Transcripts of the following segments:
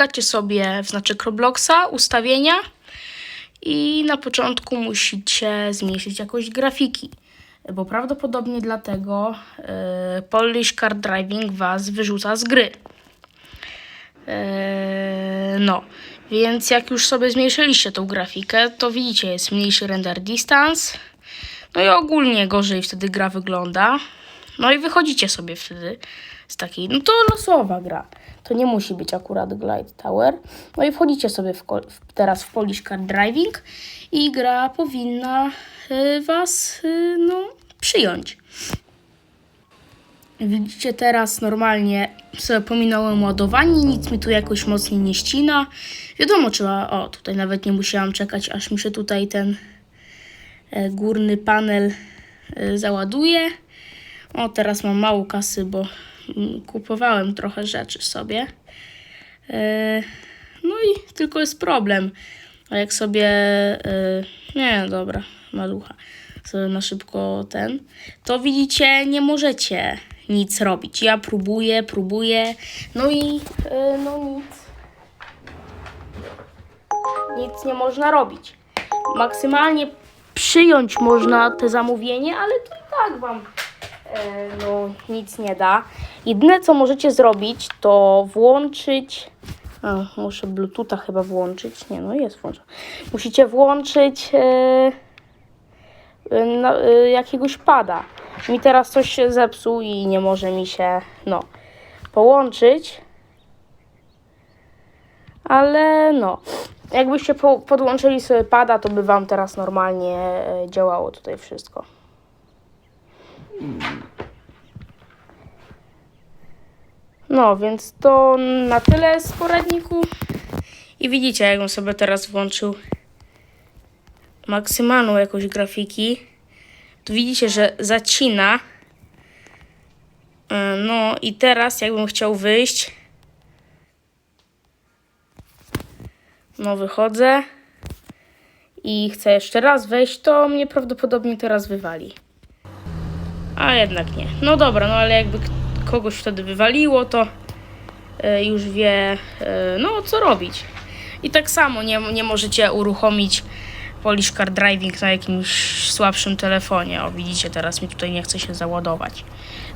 Klikacie sobie w znaczek Robloxa, ustawienia i na początku musicie zmniejszyć jakość grafiki, bo prawdopodobnie dlatego yy, Polish Car Driving was wyrzuca z gry. Eee, No, więc jak już sobie zmniejszyliście tą grafikę, to widzicie, jest mniejszy render distance. No i ogólnie gorzej wtedy gra wygląda. No i wychodzicie sobie wtedy z takiej, no to losowa gra. To nie musi być akurat Glide Tower. No i wchodzicie sobie w, w, teraz w Polish Car Driving i gra powinna y, was y, no, przyjąć. Widzicie teraz normalnie sobie pominąłem ładowanie, nic mi tu jakoś mocniej nie ścina. Wiadomo, trzeba, o tutaj nawet nie musiałam czekać, aż mi się tutaj ten e, górny panel załaduje. O, teraz mam mało kasy, bo mm, kupowałem trochę rzeczy sobie. E, No i tylko jest problem. A jak sobie. e, Nie, dobra, malucha. Sobie na szybko ten. To widzicie, nie możecie nic robić. Ja próbuję, próbuję. No i e, no nic. Nic nie można robić. Maksymalnie przyjąć można te zamówienie, ale to i tak wam no, nic nie da. Jedyne co możecie zrobić, to włączyć. A, muszę Bluetootha chyba włączyć. Nie, no jest włączony. Musicie włączyć e, e, e, jakiegoś pada. Mi teraz coś się zepsuł i nie może mi się no, połączyć. Ale no, jakbyście po, podłączyli sobie pada, to by wam teraz normalnie e, działało tutaj wszystko. No, więc to na tyle z poradniku. I widzicie, jakbym sobie teraz włączył maksymalną jakość grafiki, to widzicie, że zacina. E, No i teraz jakbym chciał wyjść, no wychodzę i chcę jeszcze raz wejść, to mnie prawdopodobnie teraz wywali. A jednak nie. No dobra, no ale jakby kogoś wtedy wywaliło, to e, już wie, e, no co robić. I tak samo nie, nie możecie uruchomić Polish Car Driving na jakimś słabszym telefonie. O, widzicie, teraz mi tutaj nie chce się załadować.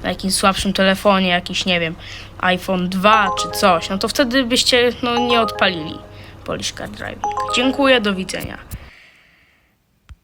Na jakimś słabszym telefonie, jakiś, nie wiem, iPhone 2 czy coś. No to wtedy byście no, nie odpalili Polish Car Driving. Dziękuję, do widzenia.